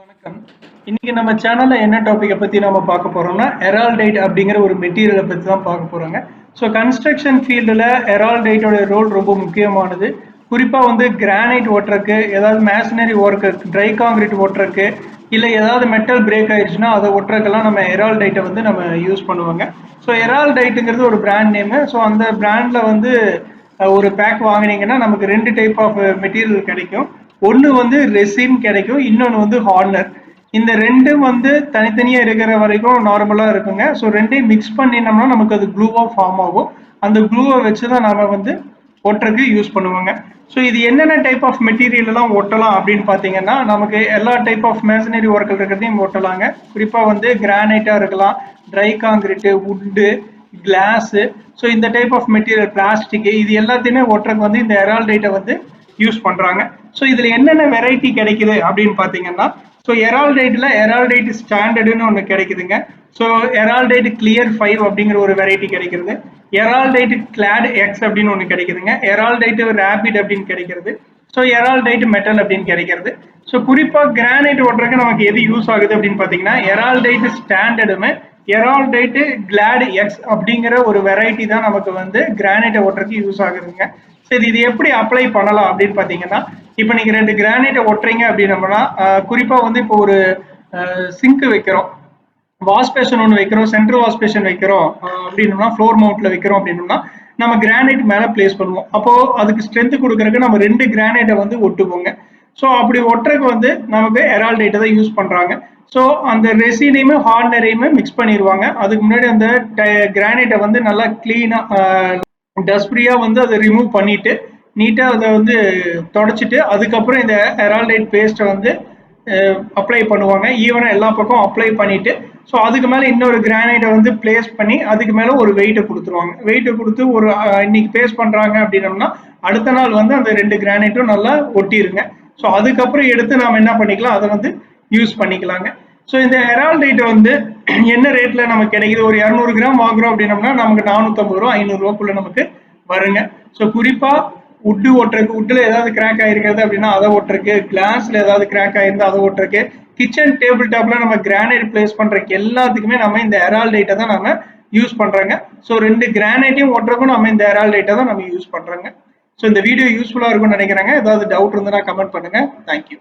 வணக்கம். இன்னைக்கு நம்ம சேனல்ல என்ன டாபிக்கை பத்தி நம்ம பார்க்க போறோம்னா எரால்டைட் அப்படிங்கிற ஒரு மெட்டீரியலை பத்தி தான் பார்க்க போறாங்க. ஸோ கன்ஸ்ட்ரக்ஷன் ஃபீல்டில் எரால்டைட்டோட ரோல் ரொம்ப முக்கியமானது. குறிப்பாக வந்து கிரானைட் ஓட்டுறக்கு ஏதாவது மேஷனரி ஒர்க்கு ட்ரை காங்கிரீட் ஓட்டுறக்கு இல்லை ஏதாவது மெட்டல் பிரேக் ஆயிடுச்சுன்னா அதை ஒட்டுறக்கெல்லாம் நம்ம எரால்டைட்டை வந்து நம்ம யூஸ் பண்ணுவாங்க. ஸோ எரால்டைட்டுங்கிறது ஒரு பிராண்ட் நேமு ஸோ அந்த பிராண்டில் வந்து ஒரு பேக் வாங்குனீங்கன்னா நமக்கு ரெண்டு டைப் ஆஃப் மெட்டீரியல் கிடைக்கும். ஒன்று வந்து ரெசின் கிடைக்கும் இன்னொன்று வந்து ஹார்னர் இந்த ரெண்டும் வந்து தனித்தனியாக இருக்கிற வரைக்கும் நார்மலாக இருக்குங்க. ஸோ ரெண்டையும் மிக்ஸ் பண்ணினோம்னா நமக்கு அது க்ளூவாக ஃபார்ம் ஆகும். அந்த க்ளூவை வச்சு தான் நாம் வந்து ஒட்டுறதுக்கு யூஸ் பண்ணுவாங்க. ஸோ இது என்னென்ன டைப் ஆஃப் மெட்டீரியல்லலாம் ஒட்டலாம் அப்படின்னு பார்த்தீங்கன்னா நமக்கு எல்லா டைப் ஆஃப் மேசனரி ஒர்க்கில் இருக்கிறதையும் ஒட்டலாங்க. குறிப்பாக வந்து கிரானைட்டாக இருக்கலாம் dry concrete wood glass so இந்த டைப் ஆஃப் மெட்டீரியல் பிளாஸ்டிக்கு இது எல்லாத்தையுமே ஒட்டுறதுக்கு வந்து இந்த எரால்டைட்டை வந்து யூஸ் பண்றாங்க. ஸோ இதுல என்னென்ன வெரைட்டி கிடைக்குது அப்படின்னு பாத்தீங்கன்னா ஸோ எரால்டைட்டில் எரால்டைட் ஸ்டாண்டர்டுன்னு ஒன்று கிடைக்குதுங்க. ஸோ எரால்டைட் கிளியர் ஃபைவ் அப்படிங்கிற ஒரு வெரைட்டி கிடைக்கிறது. எரால்டைட் கிளாட் எக்ஸ் அப்படின்னு ஒன்று கிடைக்குதுங்க. எரால்டைட் ரேபிட் அப்படின்னு கிடைக்கிறது. ஸோ எரால்டைட் மெட்டல் அப்படின்னு கிடைக்கிறது. ஸோ குறிப்பாக கிரானைட் ஓட்டுறதுக்கு நமக்கு எது யூஸ் ஆகுது அப்படின்னு பார்த்தீங்கன்னா எரால்டைட் ஸ்டாண்டர்டுமே எரால்டைட்டு கிளாடு எக்ஸ் அப்படிங்கிற ஒரு வெரைட்டி தான் நமக்கு வந்து கிரானைட்டை ஓட்டுறதுக்கு யூஸ் ஆகுதுங்க. சரி இது எப்படி அப்ளை பண்ணலாம் அப்படின்னு பார்த்தீங்கன்னா இப்போ நீங்கள் ரெண்டு கிரானைட்டை ஒட்டுறீங்க அப்படின்னம்னா குறிப்பாக வந்து இப்போ ஒரு சிங்க் வைக்கிறோம். வாஷ் பேஷன் ஒன்று வைக்கிறோம் சென்ட்ரல் வாஷ் பேஷன் வைக்கிறோம் அப்படின்னம்னா அப்படின்னோம்னா ஃப்ளோர் மவுண்ட்டில் வைக்கிறோம் அப்படின்னோம்னா நம்ம கிரானைட் மேலே பிளேஸ் பண்ணுவோம். அப்போது அதுக்கு ஸ்ட்ரென்த் கொடுக்கறதுக்கு நம்ம ரெண்டு கிரானைட்டை வந்து ஒட்டுவோங்க. ஸோ அப்படி ஒட்டுறதுக்கு வந்து நமக்கு எரால்டேட்டை தான் யூஸ் பண்ணுறாங்க ஸோ அந்த ரெசினையுமே ஹார்னரையுமே மிக்ஸ் பண்ணிடுவாங்க அதுக்கு முன்னாடி அந்த கிரானைட்டை வந்து நல்லா கிளீனாக டஸ்ட்ஃப்ரீயாக வந்து அதை ரிமூவ் பண்ணிட்டு நீட்டாக அதை வந்து தொடச்சிட்டு அதுக்கப்புறம் இந்த எரால்டைட் பேஸ்ட்டை வந்து அப்ளை பண்ணுவாங்க. ஈவனாக எல்லா பக்கம் அப்ளை பண்ணிட்டு ஸோ அதுக்கு மேலே இன்னொரு கிரானைட்டை வந்து பிளேஸ் பண்ணி அதுக்கு மேலே ஒரு வெயிட்டை கொடுத்துருவாங்க. வெயிட்டை கொடுத்து ஒரு இன்னைக்கு பேஸ் பண்ணுறாங்க அப்படின்னம்னா அடுத்த நாள் வந்து அந்த ரெண்டு கிரானைட்டும் நல்லா ஒட்டிருங்க. ஸோ அதுக்கப்புறம் எடுத்து நாம் என்ன பண்ணிக்கலாம்? அதை வந்து யூஸ் பண்ணிக்கலாங்க. ஸோ இந்த ஹெரால்டைட் வந்து என்ன ரேட்டில் நமக்கு கிடைக்குது? ஒரு இரநூறு கிராம் வாங்குறோம் அப்படின்னம்னா நமக்கு நானூற்றம்பது ரூபா ஐநூறுரூவாக்குள்ளே நமக்கு வருங்க. ஸோ குறிப்பாக உட்டு ஓட்டுறதுக்கு உட்டில் ஏதாவது கிராக் ஆயிருக்கிறது அப்படின்னா அதை ஓட்டுறதுக்கு கிளாஸில் ஏதாவது கிராக் ஆயிருந்தா அதை ஓட்டுறக்கு கிச்சன் டேபிள் டாப்பில் நம்ம கிரானைட் பிளேஸ் பண்ணுறக்கு எல்லாத்துக்குமே நம்ம இந்த ஹெரால்டைட்டை தான் நம்ம யூஸ் பண்ணுறாங்க ஸோ ரெண்டு கிரானைட்டையும் ஓட்டுறதுக்கும் நம்ம இந்த ஹெரால்டைட்டை தான் நம்ம யூஸ் பண்ணுறாங்க ஸோ இந்த வீடியோ யூஸ்ஃபுல்லா இருக்கும்னு நினைக்கிறேங்க. ஏதாவது டவுட் இருந்ததுன்னா கமெண்ட் பண்ணுங்க. தேங்க்யூ